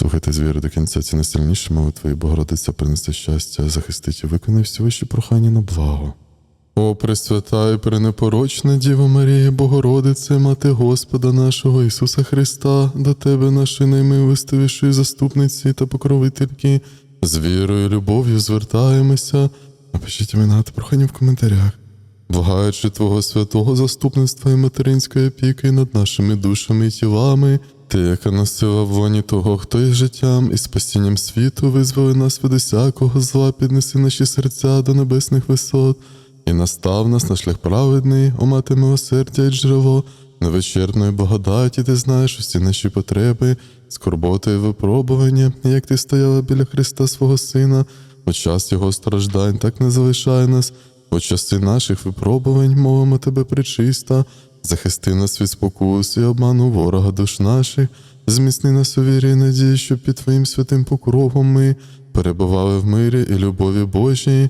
Слухайте звіри до кінця ці найсильніші молитви, і Богородиця принесе щастя, захистить і виконає всі ваші прохання на благо. О, Пресвята і пренепорочна Діва Марія, Богородице, Мати Господа нашого Ісуса Христа, до Тебе, нашої наймилостивішої заступниці та покровительки, з вірою і любов'ю звертаємося. Напишіть імена та прохання в коментарях. Благаючи Твого святого заступництва і материнської опіки над нашими душами і тілами, Ти, яка носила в воні того, хто є життям і спасінням світу, визволи нас від усякого зла, піднеси наші серця до небесних висот, і настав нас на шлях праведний, о мати милосердя і джерело, невичерпної благодаті, ти знаєш усі наші потреби, скорботи і випробування, як ти стояла біля Христа свого Сина, у час Його страждань, так не залишай нас. У часи наших випробувань мовимо тебе причиста, захисти нас від спокус і обману ворога душ наших, зміцни нас у вірі і надії, щоб під Твоїм святим покровом ми перебували в мирі і любові Божій.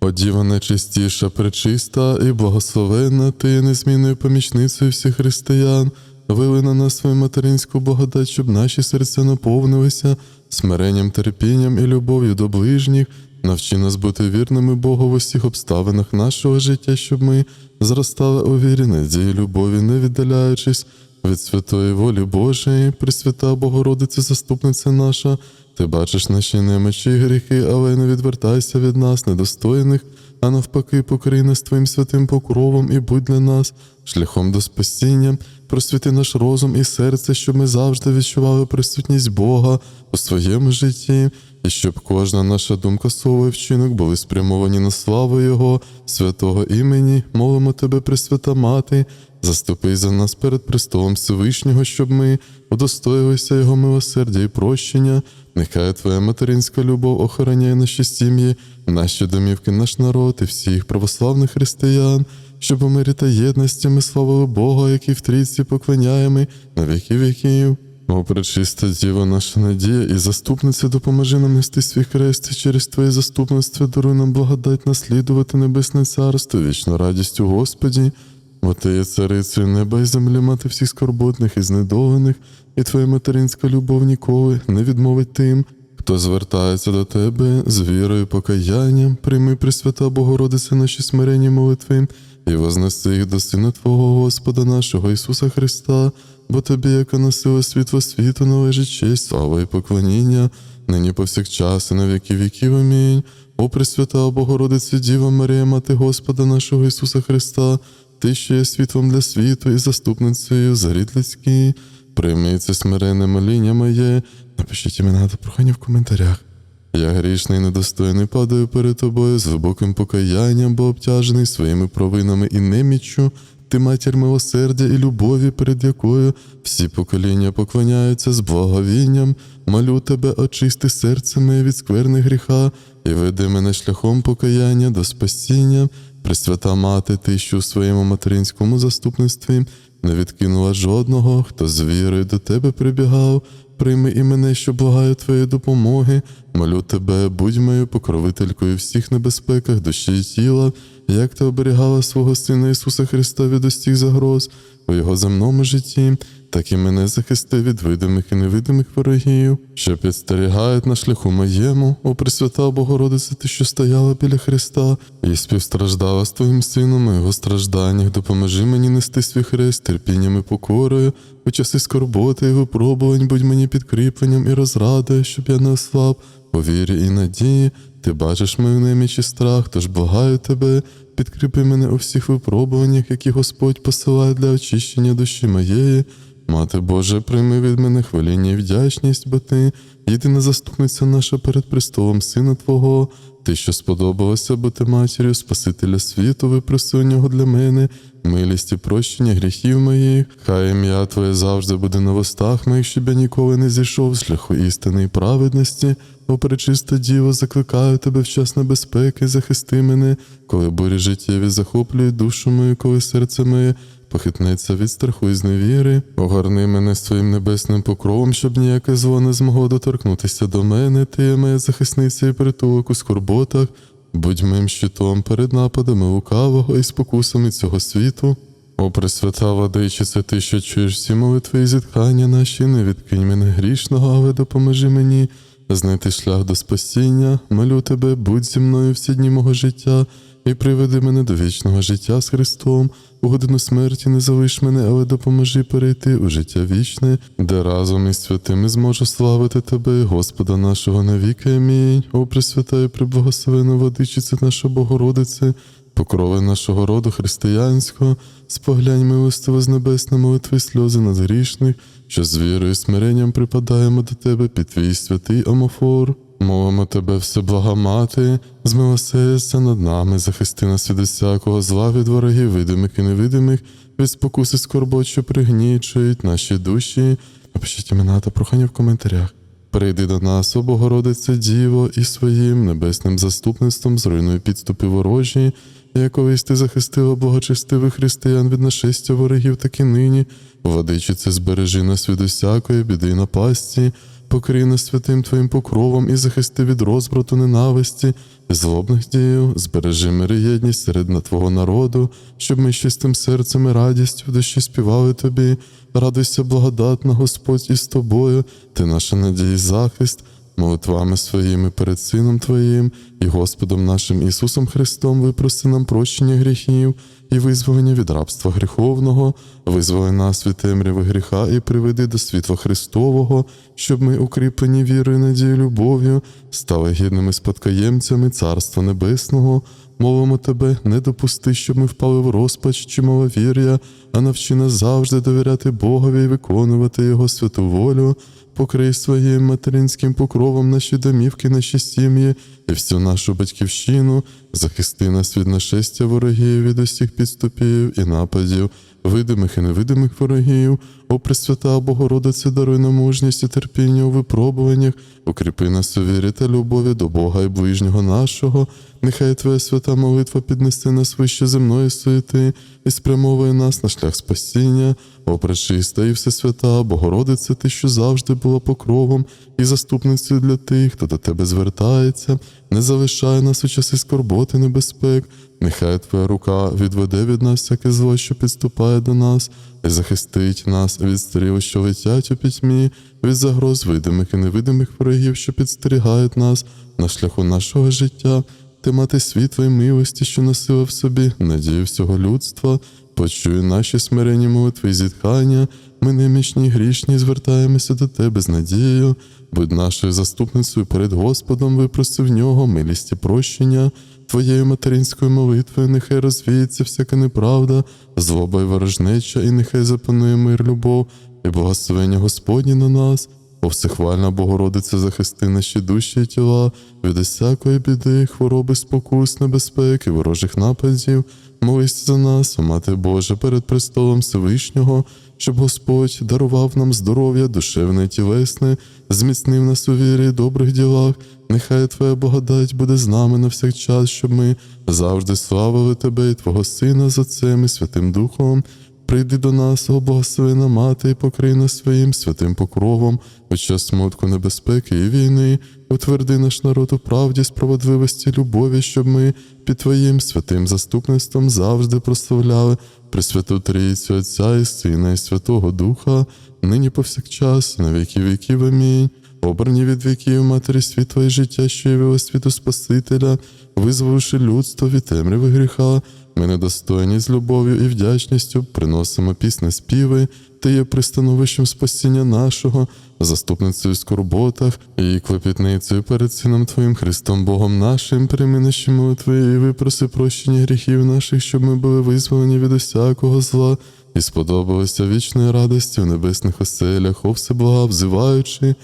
О Діва найчистіша, пречиста і благословенна, ти є незмінною помічницею всіх християн, вили на нас свою материнську благодать, щоб наші серця наповнилися смиренням, терпінням і любов'ю до ближніх. Навчи нас бути вірними Богу в усіх обставинах нашого життя, щоб ми зростали у вірі, надії, любові, не віддаляючись від святої волі Божої, Пресвята Богородиця, заступниця наша. Ти бачиш наші немочі і гріхи, але не відвертайся від нас, недостойних, а навпаки, покрий нас твоїм святим покровом і будь для нас шляхом до спасіння. Просвіти наш розум і серце, щоб ми завжди відчували присутність Бога у своєму житті, і щоб кожна наша думка, слово і вчинок були спрямовані на славу Його, святого імені, молимо Тебе, Пресвята Мати, заступи за нас перед престолом Всевишнього, щоб ми удостоїлися Його милосердя і прощення. Нехай Твоя материнська любов охороняє наші сім'ї, наші домівки, наш народ і всіх православних християн, щоб у мирі та єдності ми славили Бога, який в трійці поклоняємо на віки віків. О, пречиста Діва, наша надія і заступниця, допоможи нам нести свій хрест і через Твоє заступництво даруй нам благодать наслідувати Небесне Царство, вічну радість у Господі. Бо ти є царицею неба і землі, мати всіх скорботних і знедолених, і твоя материнська любов ніколи не відмовить тим, хто звертається до тебе з вірою і покаянням, прийми Пресвята Богородице наші смиренні молитви, і вознеси їх до Сина Твого Господа нашого Ісуса Христа, бо тобі, яка носила світло світу, належить честь, слава і поклоніння, нині повсякчас і на віки віків. Амінь. О Пресвята Богородице Діва Марія, Мати Господа нашого Ісуса Христа, ти, що є світлом для світу і заступницею за рід людський, прийми це смирене моління моє, напишіть імена та прохання в коментарях. Я грішний, недостойний падаю перед тобою з глибоким покаянням, бо обтяжений своїми провинами і неміччю. Ти матір милосердя і любові, перед якою всі покоління поклоняються з благовінням. Молю тебе, очисти серце моє від скверни гріха, і веди мене шляхом покаяння до спасіння. Пресвята мати, ти, що у своєму материнському заступництві не відкинула жодного, хто з вірою до тебе прибігав. Прийми і мене, що благаю твоєї допомоги. Молю тебе, будь моєю покровителькою всіх небезпеках душі і тіла, як ти оберігала свого Сина Ісуса Христа від усіх загроз у Його земному житті, так і мене захисти від видимих і невидимих ворогів, що підстерігають на шляху моєму, о Пресвята Богородице, ти, що стояла біля Христа, і співстраждала з Твоїм Сином у його стражданнях, допоможи мені нести свій хрест терпінням і покорою, у часи скорботи і випробувань будь мені підкріпленням і розрадою, щоб я не ослаб у вірі і надії. Ти бачиш мою неміч і страх, тож благаю тебе, підкріпи мене у всіх випробуваннях, які Господь посилає для очищення душі моєї. Мати Боже, прийми від мене хваління і вдячність, бо ти єдина заступниця наша перед престолом Сина Твого, ти, що сподобалося бути матір'ю Спасителя світу, випроси у нього для мене, милість і прощення гріхів моїх. Хай ім'я Твоє завжди буде на вустах моїх, щоб я ніколи не зійшов з шляху істини і праведності. О, пречиста Діво, закликаю тебе в час небезпеки, захисти мене, коли бурі життєві захоплюють душу мою, коли серце моє похитнеться від страху і зневіри, огорни мене своїм небесним покровом, щоб ніяке зло не змогло доторкнутися до мене, ти є моя захисниця і притулок у скорботах, будь моїм щитом перед нападами лукавого і спокусами цього світу. О, Пресвята Владичице, ти, що чуєш всі молитви і зітхання наші, не відкинь мене грішного, але допоможи мені знайти шлях до спасіння. Молю тебе, будь зі мною всі дні мого життя і приведи мене до вічного життя з Христом. У годину смерті не залиш мене, але допоможи перейти у життя вічне, де разом із святими зможу славити тебе, Господа нашого навіки. Амінь. О, Пресвята і Владичице наша Богородице, покрови нашого роду християнського, споглянь милостиво з небес на молитви сльози над грішних, що з вірою і смиренням припадаємо до тебе під твій святий омофор. Мовимо тебе, всеблага мати, змилосердься над нами, захисти нас від усякого зла від ворогів, видимих і невидимих, від спокуси скорбот, що пригнічують наші душі. Напишіть імена та прохання в коментарях. Прийди до нас, о Богородице Діво, і своїм небесним заступництвом зруйнуй підступи ворожі, як ти захистила благочестивих християн від нашестя ворогів, так і нині. Владичице, збережи нас від усякої біди й напасті, покрий нас святим Твоїм покровом і захисти від розбрату ненависті, злобних діїв, збережи мир і єдність серед на Твого народу, щоб ми з чистим серцем і радістю в душі співали Тобі. Радуйся, благодатна Господь із тобою, ти наша надія і захист, молитвами своїми перед Сином Твоїм і Господом нашим Ісусом Христом випроси нам прощення гріхів і визволення від рабства гріховного, визволи нас від темряви гріха і приведи до світла Христового, щоб ми, укріплені вірою, надією, любов'ю, стали гідними спадкоємцями Царства Небесного. Мовимо тебе, не допусти, щоб ми впали в розпач чи маловір'я, а навчи нас завжди довіряти Богові і виконувати Його святу волю. Покрий своїм материнським покровом наші домівки, наші сім'ї і всю нашу батьківщину, захисти нас від нашестя ворогів, від усіх підступів і нападів, видимих і невидимих ворогів, о Пресвята Богородице, даруй нам мужність і терпіння у випробуваннях, укріпи нас у вірі та любові до Бога і ближнього нашого. Нехай Твоя свята молитва піднесе нас вище земної суєти і спрямовує нас на шлях спасіння, о пречиста і всесвята, Богородице, ти, що завжди була покровом і заступницею для тих, хто до тебе звертається, не залишай нас у часи скорботи небезпек. Нехай Твоя рука відведе від нас всяке зло, що підступає до нас, і захистить нас від стріл, що летять у пітьмі, від загроз видимих і невидимих ворогів, що підстерігають нас на шляху нашого життя. Ти мати світла й милості, що носила в собі надію всього людства, почуй наші смиренні молитви і зітхання, ми немічні й грішні, звертаємося до тебе з надією, будь нашою заступницею перед Господом, випроси в нього милість і прощення. Твоєю материнською молитвою нехай розвіється всяка неправда, злоба й ворожнеча, і нехай запанує мир, любов і благословення Господні на нас. О всехвальна Богородице, захисти наші душі і тіла від усякої біди, хвороби, спокус, небезпеки, ворожих нападів. Молись за нас, Мати Божа, перед престолом Всевишнього, щоб Господь дарував нам здоров'я, душевне і тілесне, зміцнив нас у вірі і добрих ділах. Нехай Твоя благодать буде з нами на всякчас, щоб ми завжди славили Тебе і Твого Сина з Отцем і Святим Духом. Прийди до нас, о благословена мати, і покрий нас своїм святим покровом, у час смутку небезпеки і війни, утверди наш народ у правді, справедливості, любові, щоб ми під Твоїм святим заступництвом завжди прославляли Пресвяту Трійцю Отця і Сина, і Святого Духа, нині повсякчас, на віки віків. Амінь. Обрані від віків матері світла і життя, що явила світу Спасителя, визволивши людство від темряви гріха, ми недостойні з любов'ю і вдячністю приносимо пісне співи, ти є пристановищем спасіння нашого, заступницею в скорботах і клопітницею перед Сином Твоїм Христом Богом нашим, прийми наші молитви і випроси прощення гріхів наших, щоб ми були визволені від усякого зла. І сподобалися вічної радості в небесних оселях, о всеблага, взиваючи.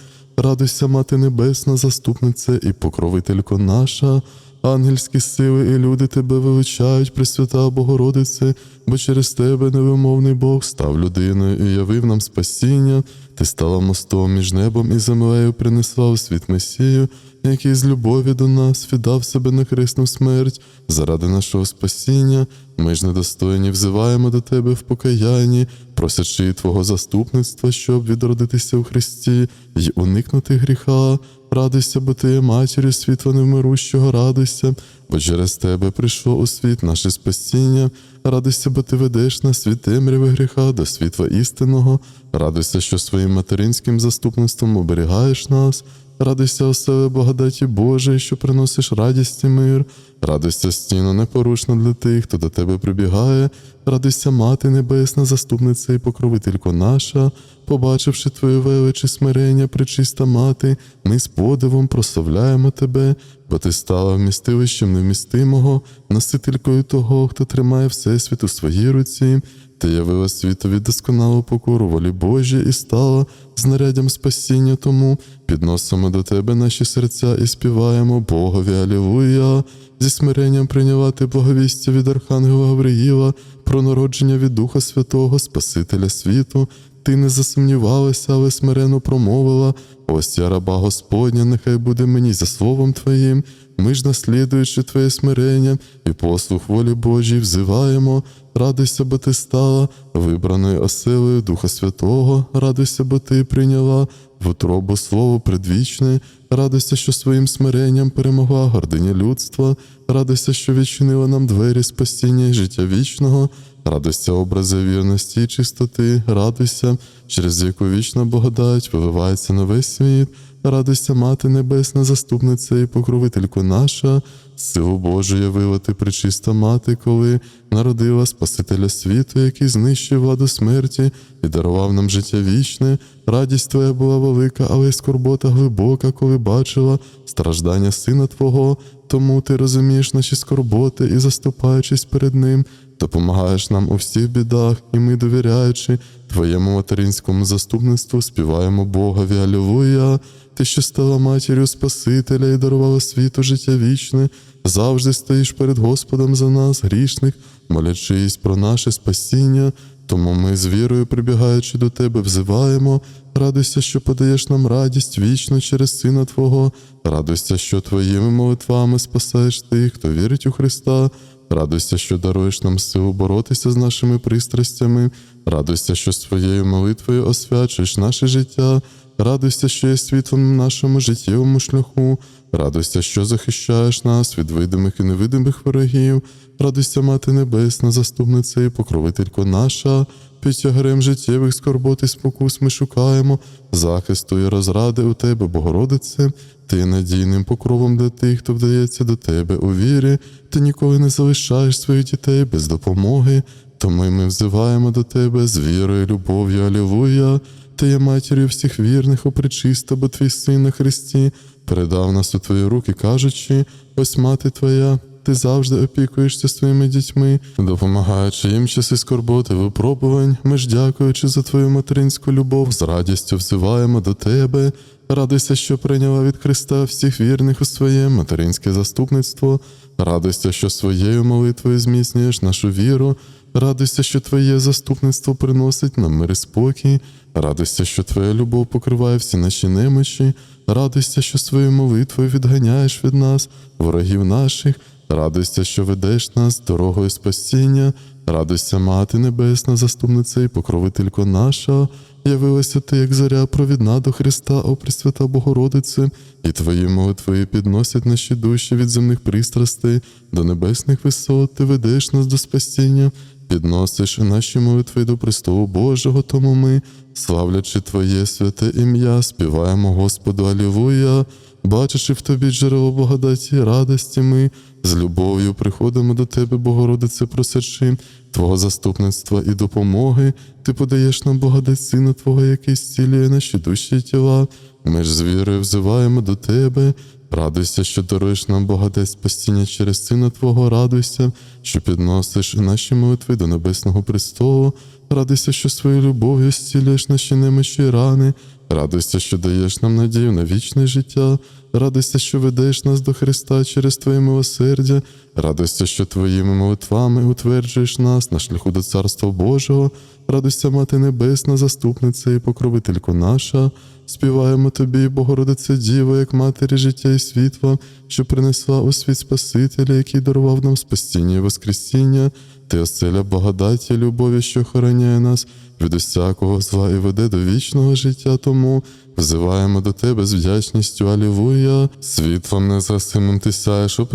Радуйся, Мати Небесна, заступниця і покровителько наша, ангельські сили і люди тебе величають, Пресвята Богородице, бо через тебе невимовний Бог став людиною і явив нам спасіння. Ти стала мостом між небом і землею, принесла у світ Месію, який з любові до нас віддав себе на хресну смерть заради нашого спасіння. Ми ж недостойні взиваємо до тебе в покаянні, просячи Твого заступництва, щоб відродитися у Христі й уникнути гріха. Радуйся, бо ти є матір'ю світла невмирущого, радуйся, бо через тебе прийшло у світ наше спасіння. Радуйся, бо ти ведеш нас від темряви гріха до світла істинного. Радуйся, що своїм материнським заступництвом оберігаєш нас. Радуйся, оселе благодаті Божої, що приносиш радість і мир. Радуйся, стіна непорушна для тих, хто до тебе прибігає. Радуйся, Мати Небесна, заступниця і покровителько наша. Побачивши Твою велич смирення, пречиста мати, ми з подивом прославляємо Тебе, бо ти стала вмістилищем невмістимого, носителькою того, хто тримає Всесвіт у своїй руці. Ти явила світові досконалу покору волі Божій і стала знаряддям спасіння тому, підносимо до тебе наші серця і співаємо Богові Алілуя. Зі смиренням прийняти благовістя від Архангела Гавриїла про народження від Духа Святого, Спасителя світу. Ти не засумнівалася, але смирено промовила. Ось я раба Господня, нехай буде мені за словом Твоїм. Ми ж, наслідуючи Твоє смирення і послух волі Божій, взиваємо. Радуйся, бо ти стала вибраною оселею Духа Святого, радуйся, бо ти прийняла в утробу слово предвічне, радуйся, що своїм смиренням перемогла гординя людства, радуйся, що відчинила нам двері спасіння і життя вічного. Радуйся, образи вірності і чистоти, радуйся, через яку вічна благодать виливається на весь світ. Радуйся, Мати Небесна, заступниця і покровителько наша, силу Божу явила ти причиста мати, коли народила Спасителя світу, який знищив владу смерті і дарував нам життя вічне. Радість твоя була велика, але й скорбота глибока, коли бачила страждання сина Твого. Тому ти розумієш наші скорботи і, заступаючись перед ним, допомагаєш нам у всіх бідах, і ми, довіряючи Твоєму материнському заступництву, співаємо Богові Алілуя. Ти, що стала матір'ю Спасителя і дарувала світу життя вічне, завжди стоїш перед Господом за нас, грішних, молячись про наше спасіння. Тому ми з вірою, прибігаючи до тебе, взиваємо. Радуйся, що подаєш нам радість вічно через Сина Твого. Радуйся, що Твоїми молитвами спасаєш тих, хто вірить у Христа. Радуйся, що даруєш нам силу боротися з нашими пристрастями. Радуйся, що своєю молитвою освячуєш наше життя. Радуйся, що є світлом на нашому життєвому шляху. Радуйся, що захищаєш нас від видимих і невидимих ворогів. Радуйся, Мати Небесна, заступниця і покровителько наша. Під тягарем життєвих скорбот і спокус ми шукаємо захисту і розради у Тебе, Богородице. Ти надійним покровом для тих, хто вдається до Тебе у вірі. Ти ніколи не залишаєш своїх дітей без допомоги. Тому ми взиваємо до Тебе з вірою, любов'ю, Алілуя. Ти є матір'ю всіх вірних, опричиста, бо твій син на Христі передав нас у твої руки, кажучи, ось мати твоя, ти завжди опікуєшся своїми дітьми, допомагаючи їм часи скорботи, випробувань. Ми ж, дякуючи за твою материнську любов, з радістю взиваємо до тебе. Радуйся, що прийняла від Христа всіх вірних у своє материнське заступництво. Радуйся, що своєю молитвою зміцнюєш нашу віру. Радуйся, що Твоє заступництво приносить нам мир і спокій. Радуйся, що Твоя любов покриває всі наші немочі. Радуйся, що своєю молитвою відганяєш від нас, ворогів наших. Радуйся, що ведеш нас дорогою спасіння. Радуйся, Мати Небесна, заступниця і покровителько наша. Явилася ти, як зоря провідна до Христа, о Пресвята Богородице, і твої молитви підносять наші душі від земних пристрастей до небесних висот, ти ведеш нас до спасіння, підносиш наші молитви до престолу Божого, тому ми, славлячи Твоє святе ім'я, співаємо Господу Алілуя, бачачи в тобі джерело благодаті, радості ми, з любов'ю приходимо до Тебе, Богородице, просячи Твого заступництва і допомоги. Ти подаєш нам благодать Сина Твого, який зцілює наші душі і тіла. Ми ж з вірою взиваємо до Тебе. Радуйся, що даруєш нам благодать спасіння через Сина Твого, радуйся, що підносиш наші молитви до небесного престолу. Радуйся, що своєю любов'ю зцілюєш наші немощі рани. Радуйся, що даєш нам надію на вічне життя. Радуйся, що ведеш нас до Христа через Твоє милосердя. Радуйся, що Твоїми молитвами утверджуєш нас на шляху до Царства Божого. Радуйся, Мати Небесна, заступниця і покровителько наша. Співаємо Тобі, Богородице Діво, як матері життя і світла, що принесла у світ Спасителя, який дарував нам спасіння і Воскресіння. Ти оселя благодаті, любові, що охороняє нас від усякого зла і веде до вічного життя. Тому взиваємо до тебе з вдячністю, Алілуя. Світлом незгасимим ти сяєш, о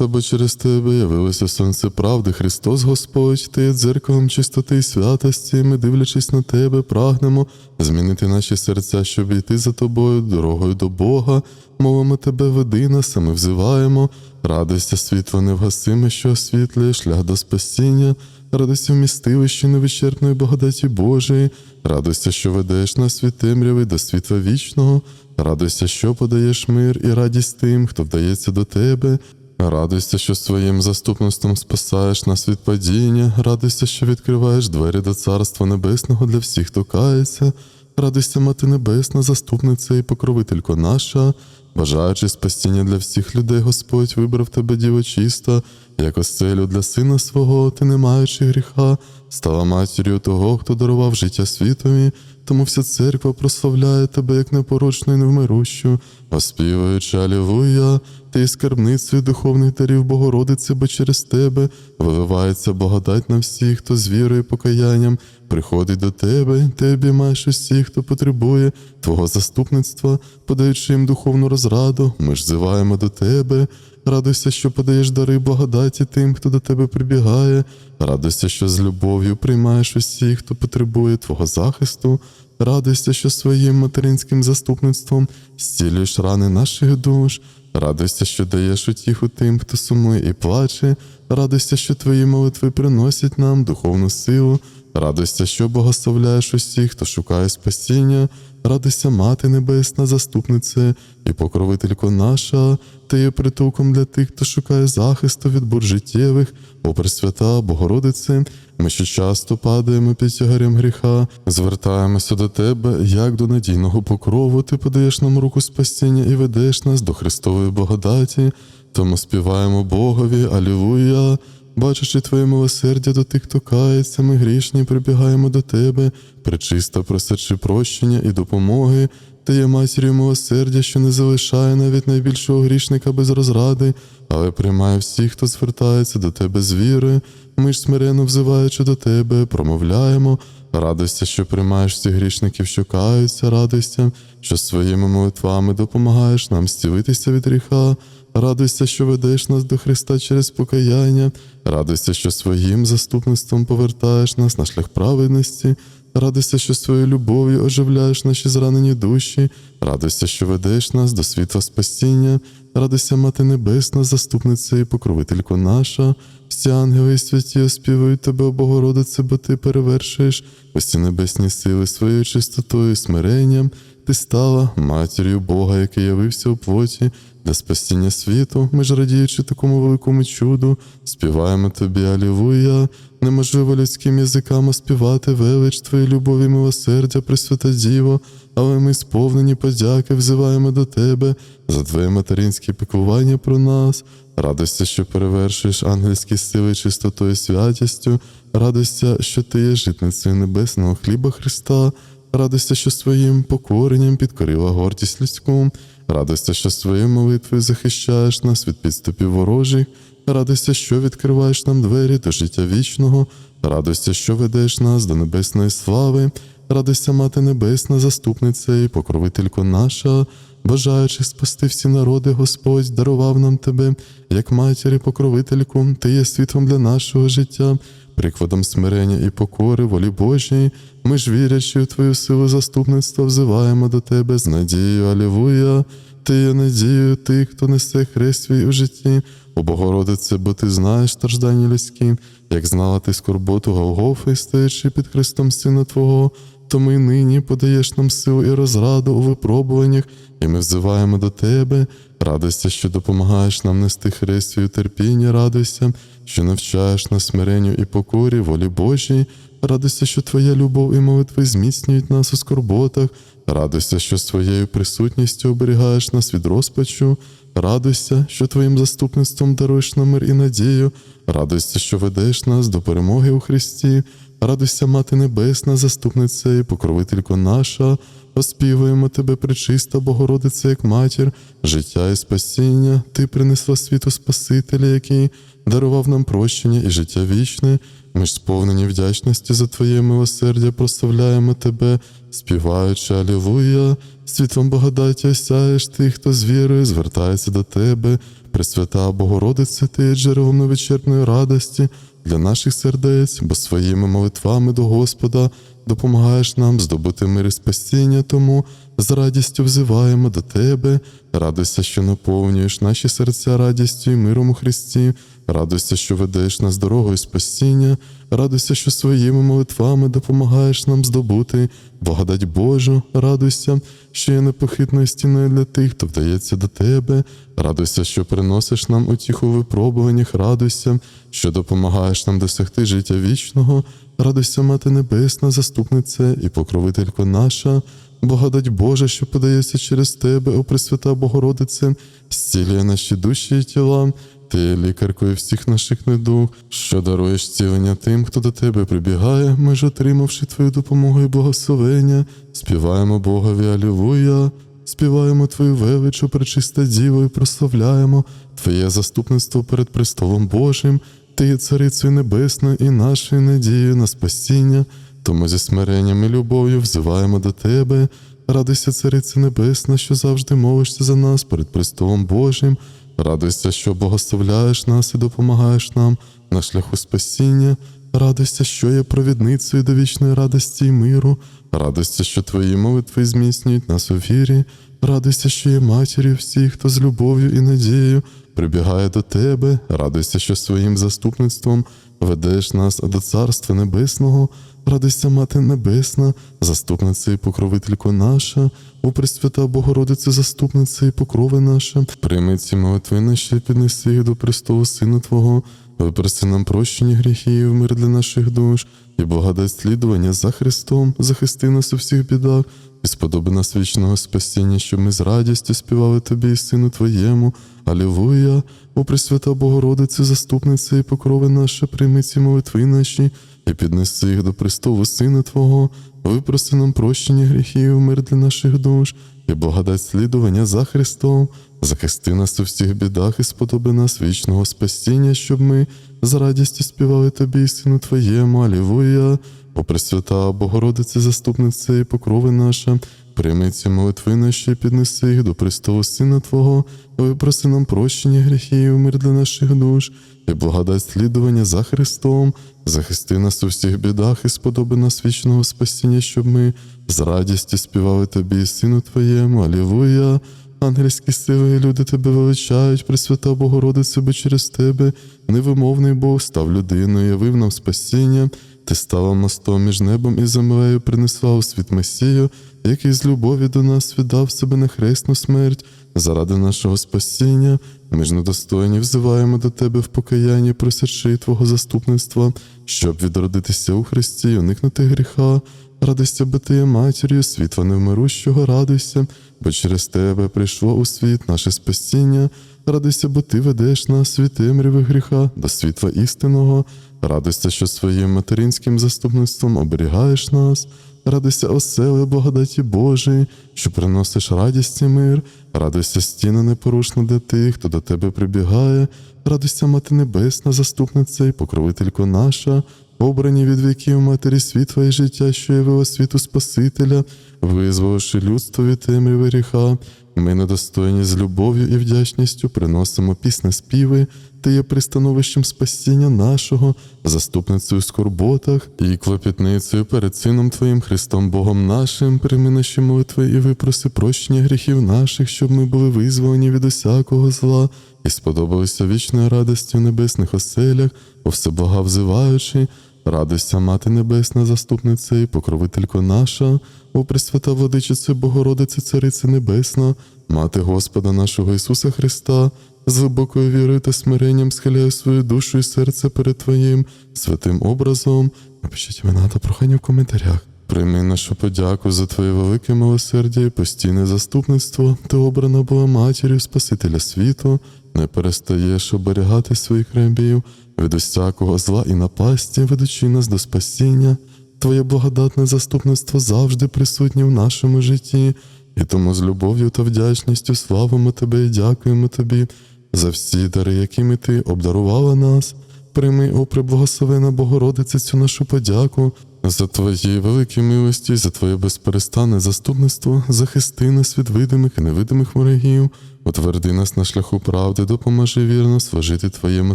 бо через тебе явилося сонце правди, Христос Господь, ти є дзеркалом чистоти і святості. Ми, дивлячись на тебе, прагнемо змінити наші серця, щоб йти за тобою дорогою до Бога. Мовимо тебе, веди нас, ми взиваємо. Радуйся, світло невгасиме, що освітлює шлях до спасіння. Радуйся вмістилищі невичерпної благодаті Божої, радуйся, що ведеш нас від темряви до світла вічного, радуйся, що подаєш мир і радість тим, хто вдається до тебе. Радуйся, що своїм заступництвом спасаєш нас від падіння, радуйся, що відкриваєш двері до Царства Небесного для всіх, хто кається. Радуйся, Мати Небесна, заступниця і покровителько наша, бажаючи спасіння для всіх людей, Господь вибрав тебе, Діво чиста, як оселю для сина свого, ти не маючи гріха, стала матір'ю того, хто дарував життя світові, тому вся церква прославляє тебе як непорочну і невмирущу, оспівуючи Алілуя, ти є скарбницею духовних дарів Богородиці, бо через тебе виливається благодать на всіх, хто з вірою і покаянням приходить до тебе, ти обіймаєш усіх, хто потребує Твого заступництва, подаючи їм духовну розраду, ми ж зиваємо до тебе. Радуйся, що подаєш дари благодаті тим, хто до тебе прибігає. Радуйся, що з любов'ю приймаєш усіх, хто потребує Твого захисту. Радуйся, що своїм материнським заступництвом зцілюєш рани наших душ. Радуйся, що даєш утіху тим, хто сумує і плаче. Радуйся, що твої молитви приносять нам духовну силу. Радуйся, що благословляєш усіх, хто шукає спасіння. Радуйся, Мати Небесна, заступниця і покровителько наша, ти є притулком для тих, хто шукає захисту від бур життєвих, о Пресвята, Богородице, ми ще часто падаємо під тягарем гріха, звертаємося до Тебе, як до надійного покрову, ти подаєш нам руку спасіння і ведеш нас до Христової благодаті, тому співаємо Богові, Алілуя. Бачачи Твоє милосердя до тих, хто кається, ми грішні, прибігаємо до Тебе, причисто просячи прощення і допомоги. Ти є матір'ю милосердя, що не залишає навіть найбільшого грішника без розради, але приймає всіх, хто звертається до Тебе з віри. Ми ж смиренно взиваючи до Тебе, промовляємо. Радуйся, що приймаєш всіх грішників, що каються, радуйся, що своїми молитвами допомагаєш нам зцілитися від гріха. Радуйся, що ведеш нас до Христа через покаяння, радуйся, що своїм заступництвом повертаєш нас на шлях праведності, радуйся, що своєю любов'ю оживляєш наші зранені душі, радуйся, що ведеш нас до світла спасіння, радуйся, Мати Небесна, заступниця і покровителько наша, всі ангели і святі оспівують тебе, Богородице, бо ти перевершуєш усі небесні сили своєю чистотою і смиренням. Ти стала матір'ю Бога, який явився у плоті для спасіння світу. Ми ж радіючи такому великому чуду, співаємо тобі, Алілуя. Неможливо людським язиками співати велич Твоєї любові, милосердя, Пресвята Діво, але ми сповнені подяки взиваємо до Тебе за Твоє материнське піклування про нас. Радуйся, що перевершуєш ангельські сили чистотою і святістю. Радуйся, що ти є житницею небесного хліба Христа. Радуйся, що своїм покоренням підкорила гордість людську. Радуйся, що своєю молитвою захищаєш нас від підступів ворожих. Радуйся, що відкриваєш нам двері до життя вічного. Радуйся, що ведеш нас до небесної слави. Радуйся, Мати Небесна, заступниця і покровителько наша. Бажаючи спасти всі народи, Господь дарував нам тебе, як матір і покровительку, ти є світлом для нашого життя, прикладом смирення і покори, волі Божої. Ми ж вірячи у Твою силу заступництва, взиваємо до Тебе з надією, Алілуя. Ти є надією тих, хто несе хрест свій у житті, о Богородице, бо ти знаєш страждання людські, як знала ти скорботу Голгофи, стоячи під хрестом Сина Твого, тому й нині подаєш нам силу і розраду у випробуваннях, і ми взиваємо до Тебе. Радуйся, що допомагаєш нам нести хрест свою терпіння, радуйся, що навчаєш на смиренню і покорі волі Божій. Радуйся, що Твоя любов і молитви зміцнюють нас у скорботах. Радуйся, що своєю присутністю оберігаєш нас від розпачу. Радуйся, що Твоїм заступництвом даруєш нам мир і надію. Радуйся, що ведеш нас до перемоги у Христі. Радуйся, Мати Небесна, заступниця і покровителько наша. Оспівуємо тебе, пречиста Богородице, як матір, життя і спасіння. Ти принесла світу Спасителя, який дарував нам прощення і життя вічне. Ми ж сповнені вдячності за Твоє милосердя, прославляємо Тебе, співаючи Алілуя. Світлом благодаті осяєш ти, хто з вірою звертається до Тебе. Пресвята Богородице, Ти є джерелом невичерпної радості для наших сердець, бо своїми молитвами до Господа допомагаєш нам здобути мир і спасіння, тому з радістю взиваємо до Тебе. Радуйся, що наповнюєш наші серця радістю і миром у Христі. Радуйся, що ведеш нас дорогою спасіння. Радуйся, що своїми молитвами допомагаєш нам здобути благодать Божу. Радуйся, що є непохитною стіною для тих, хто вдається до тебе. Радуйся, що приносиш нам утіху випробуваннях. Радуйся, що допомагаєш нам досягти життя вічного. Радуйся, Мати Небесна, заступниця і покровителько наша. Благодать Божа, що подається через тебе, о Пресвята Богородице, зцілює наші душі і тіла. Ти лікаркою всіх наших недуг, що даруєш цілення тим, хто до тебе прибігає. Ми ж, отримавши твою допомогу і благословення, співаємо Богові Алілуя, співаємо Твою величу, пречиста Діво, і прославляємо Твоє заступництво перед престолом Божим. Ти є царицею небесною і нашою надією на спасіння. Тому зі смиренням і любов'ю взиваємо до Тебе. Радуйся, Цариця Небесна, що завжди молишся за нас перед престолом Божим. Радуйся, що благословляєш нас і допомагаєш нам на шляху спасіння. Радуйся, що є провідницею до вічної радості і миру. Радуйся, що твої молитви зміцнюють нас у вірі. Радуйся, що є матір'ю всіх, хто з любов'ю і надією прибігає до тебе. Радуйся, що своїм заступництвом ведеш нас до Царства Небесного. Радуйся, Мати Небесна, заступниця і покровителько наша, у Пресвята Богородиця, заступниця і покрови наша, прийми ці молитви наші, піднеси їх до престолу Сина Твого, випроси нам прощення гріхів, мир для наших душ, і благодать слідування за Христом, захисти нас у всіх бідах, і сподоби нас вічного спасіння, щоб ми з радістю співали Тобі і Сину Твоєму. Алілуя, о Пресвята Богородице, заступниця і покрови наша, прийми ці молитви наші і піднеси їх до престолу Сина Твого, випроси нам прощення гріхів, мир для наших душ, і благодать слідування за Христом, захисти нас у всіх бідах і сподоби нас вічного спасіння, щоб ми з радістю співали Тобі, Сину Твоєму, Алівуя, о Пресвята Богородиці, заступниця і покрови наша, прийми ці молитви наші, піднеси їх до престолу Сина Твого, випроси нам прощення гріхів, мир для наших душ, і благодать слідування за Христом, захисти нас у всіх бідах і сподоби нас вічного спасіння, щоб ми з радістю співали Тобі, Сину Твоєму, Алілуя. Ангельські сили люди тебе величають, Пресвята Богородице, бо через тебе, невимовний Бог, став людиною, явив нам спасіння. Ти стала мостом між небом і землею, принесла у світ Месію, який з любові до нас віддав себе на хресну смерть заради нашого спасіння. Ми ж недостойні взиваємо до тебе в покаянні, просячи Твого заступництва, щоб відродитися у Христі і уникнути гріха. Радуйся, бо ти є матір'ю, світла невмирущого, радуйся, бо через тебе прийшло у світ наше спасіння. Радуйся, бо ти ведеш нас від темряви гріха до світла істинного. Радуйся, що своїм материнським заступництвом оберігаєш нас. Радуйся, оселе благодаті Божої, що приносиш радість і мир. Радуйся, стіна непорушна для тих, хто до тебе прибігає. Радуйся, Мати Небесна, заступниця і покровителько наша, обрані від віків матері світла і життя, що явила світу Спасителя, визволивши людство від темряви гріха. Ми недостойні з любов'ю і вдячністю приносимо пісне співи, ти є пристановищем спасіння нашого, заступницею в скорботах і клопітницею перед Сином Твоїм Христом Богом нашим, прийми наші молитви і випроси прощення гріхів наших, щоб ми були визволені від усякого зла і сподобалися вічною радості в небесних оселях, о всеблага взиваючи. Радуйся, Мати Небесна, заступниця і покровителько наша, о Пресвята Владичице Богородице, Царице Небесна, мати Господа нашого Ісуса Христа, з глибокою вірою та смиренням схиляю свою душу і серце перед Твоїм святим образом. Напишіть імена та прохання в коментарях. Прийми нашу подяку за Твоє велике милосердя і постійне заступництво. Ти обрана була матір'ю Спасителя світу, не перестаєш оберігати своїх рабів від усякого зла і напасті, ведучи нас до спасіння. Твоє благодатне заступництво завжди присутнє в нашому житті, і тому з любов'ю та вдячністю славимо Тебе і дякуємо Тобі за всі дари, якими Ти обдарувала нас. Прийми, о преблагословена Богородице, цю нашу подяку за Твої великі милості, за Твоє безперестанне заступництво, захисти нас від видимих і невидимих ворогів, утверди нас на шляху правди, допоможи вірно служити Твоєму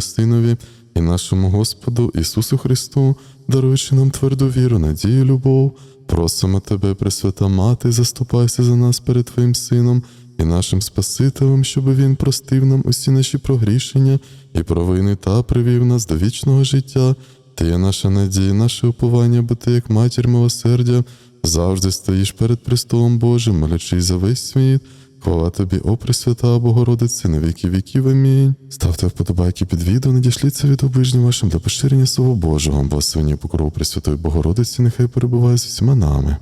Синові і нашому Господу Ісусу Христу, даруючи нам тверду віру, надію, любов. Просимо Тебе, Пресвята Мати, заступайся за нас перед Твоїм Сином і нашим Спасителем, щоб Він простив нам усі наші прогрішення і провини та привів нас до вічного життя. Ти є наша надія, наше уповання, бо ти, як матір милосердя, завжди стоїш перед престолом Божим, молячись за весь світ. Хвала тобі, о Пресвята Богородице, на віки віків. Амінь. Ставте вподобайки під відео, надішліться від обижнім вашим для поширення Слова Божого, бо сині покрову Пресвятої Богородиці нехай перебуває з усіма нами.